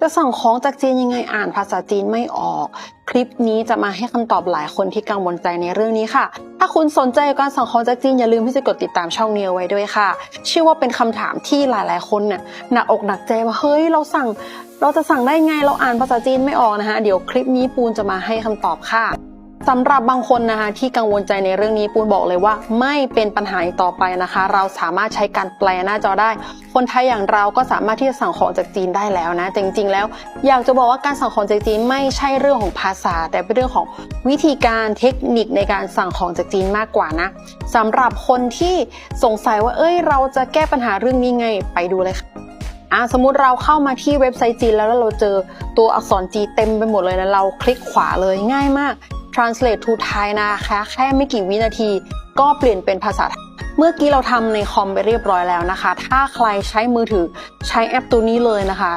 จะสั่งของจากจีนยังไงอ่านภาษาจีนไม่ออก คลิปนี้จะมาให้คำตอบหลายคนที่กังวลใจในเรื่องนี้ค่ะ ถ้าคุณสนใจการสั่งของจากจีนอย่าลืมที่จะกดติดตามช่องนี้ไว้ด้วยค่ะ เชื่อว่าเป็นคำถามที่หลายๆคนเนี่ยหนักอกหนักใจว่าเฮ้ยเราสั่ง เราจะสั่งได้ไงเราอ่านภาษาจีนไม่ออกนะคะเดี๋ยวคลิปนี้ปูนจะมาให้คำตอบค่ะ สำหรับบางคนนะคะที่กังวลใจในเรื่องนี้ปูนบอกเลยว่า ไม่เป็นปัญหาต่อไปนะคะ เราสามารถใช้การแปลหน้าจอได้ คนไทยอย่างเราก็สามารถที่จะสั่งของจากจีนได้แล้วนะ จริง ๆ แล้ว อยากจะบอกว่าการสั่งของจากจีนไม่ใช่เรื่องของภาษา แต่เป็นเรื่องของวิธีการเทคนิคในการสั่งของจากจีนมากกว่านะสำหรับคนที่สงสัยว่า เอ้ย เราจะแก้ปัญหาเรื่องนี้ไงไปดูเลยค่ะอะสมมุติเราเข้ามาที่เว็บไซต์จีนแล้วเราเจอตัวอักษรจีเต็มไปหมดเลยนะเราคลิกขวาเลยง่ายมาก translate to Thai นะคะแค่ไม่กี่วินาทีก็เปลี่ยนเป็นภาษาไทยเมื่อกี้เราทำในคอมไปเรียบร้อยแล้วนะคะ ถ้าใครใช้มือถือใช้แอปตัวนี้เลยนะคะ